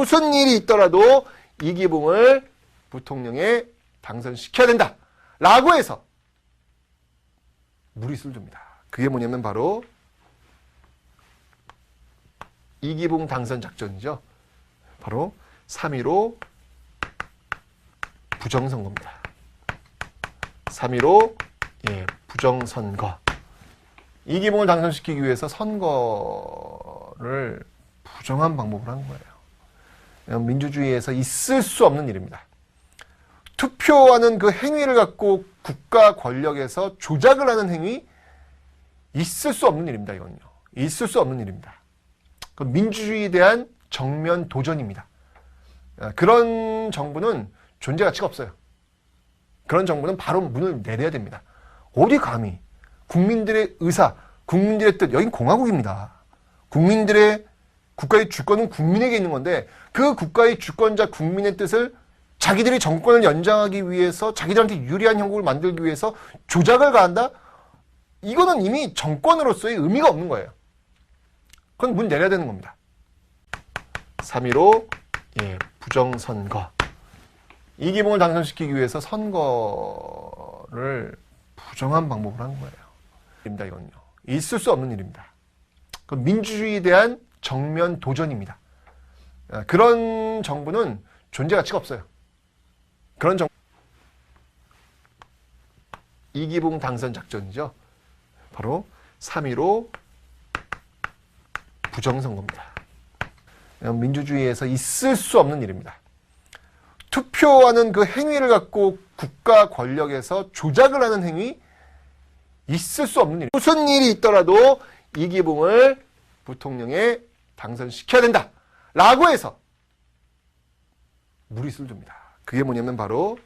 무슨 일이 있더라도 이기붕을 부통령에 당선시켜야 된다. 라고 해서 무리수를 줍니다. 그게 뭐냐면 바로 이기붕 당선 작전이죠. 바로 3.15 부정선거입니다. 3.15 예, 부정선거. 이기붕을 당선시키기 위해서 선거를 부정한 방법을 한 거예요. 민주주의에서 있을 수 없는 일입니다. 투표하는 그 행위를 갖고 국가 권력에서 조작을 하는 행위 있을 수 없는 일입니다. 이건요. 있을 수 없는 일입니다. 그 민주주의에 대한 정면 도전입니다. 아, 그런 정부는 존재 가치가 없어요. 그런 정부는 바로 문을 내려야 됩니다. 어디 감히 국민들의 의사, 국민들의 뜻, 여긴 공화국입니다. 국민들의 국가의 주권은 국민에게 있는 건데 그 국가의 주권자 국민의 뜻을 자기들이 정권을 연장하기 위해서 자기들한테 유리한 형국을 만들기 위해서 조작을 가한다? 이거는 이미 정권으로서의 의미가 없는 거예요. 그건 문 내려야 되는 겁니다. 3.15 예, 부정선거. 이기붕을 당선시키기 위해서 선거를 부정한 방법을 한 거예요. 입니다, 이건요. 있을 수 없는 일입니다. 그 민주주의에 대한 정면 도전입니다. 아, 그런 정부는 존재 가치가 없어요. 그런 정 이기붕 당선 작전이죠. 바로 3.15 부정선거입니다. 민주주의에서 있을 수 없는 일입니다. 투표하는 그 행위를 갖고 국가 권력에서 조작을 하는 행위 있을 수 없는 일. 무슨 일이 있더라도 이기붕을 부통령에 당선시켜야 된다. 라고 해서 무리수를 줍니다. 그게 뭐냐면 바로